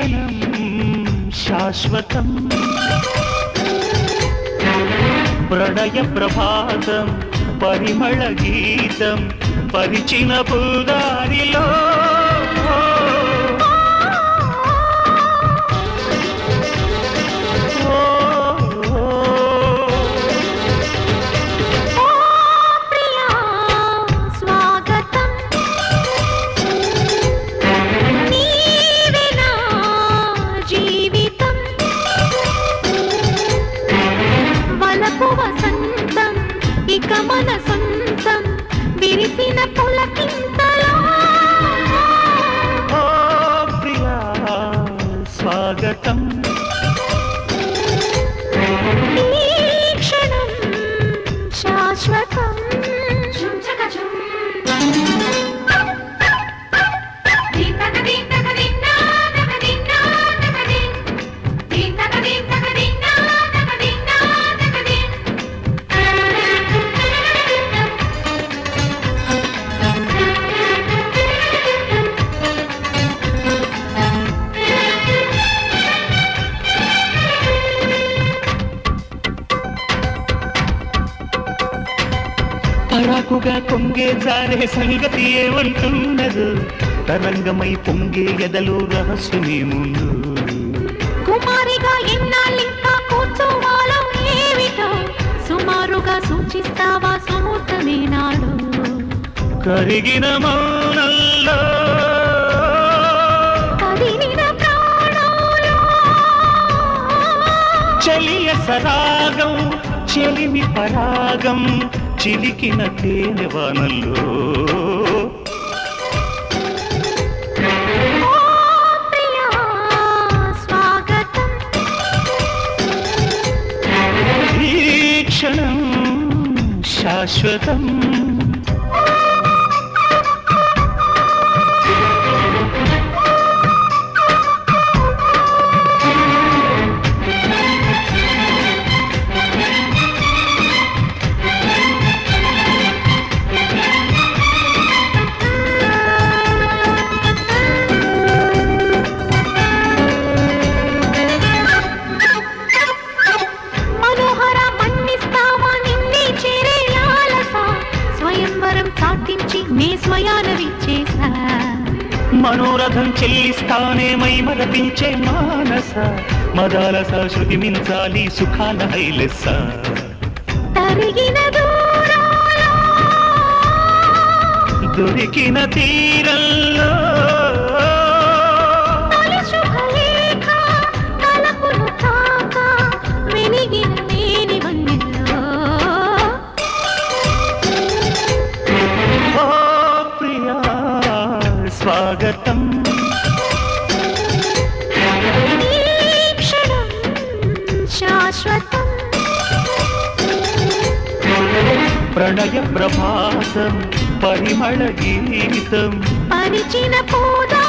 క్షణం శాశ్వతం. ప్రణయ ప్రభాతం పరిమళ గీతం పరిచిన పుదారిలో మన సొంతం విరిసిన పులకింతలో ప్రియా స్వాగతం. పరాకుగా పొంగే జారే సంగతి ఏమంటున్నదు? తరంగమై పొంగే ఎదలు రహస్యమేముందు కుమారిగా ఎన్నాళ్ళింకా కూర్చోవాలో ఏమిటో? సుమారుగా సూచిస్తావా సుమూర్తమే నాడు? కరిగిన మౌనంలో. కదిలిన ప్రాణంలో. చలియ సరాగం చెలిమి పరాగం చిలికిన తేనె వానల్లో శాశ్వతం. చాటించి నే స్వయాన విచ్చేసా మనోరథం చెల్లిస్తానే మై మరపించే మానస. మదాలస శృతి మించాలి సుఖాల హైలెస్స. తరిగిన దూరాలో దొరికిన తీరంలో స్వాగతం. శాశ్వతం. ప్రణయ ప్రభాతం పరిమళ గీతం. పరిచిన పూదా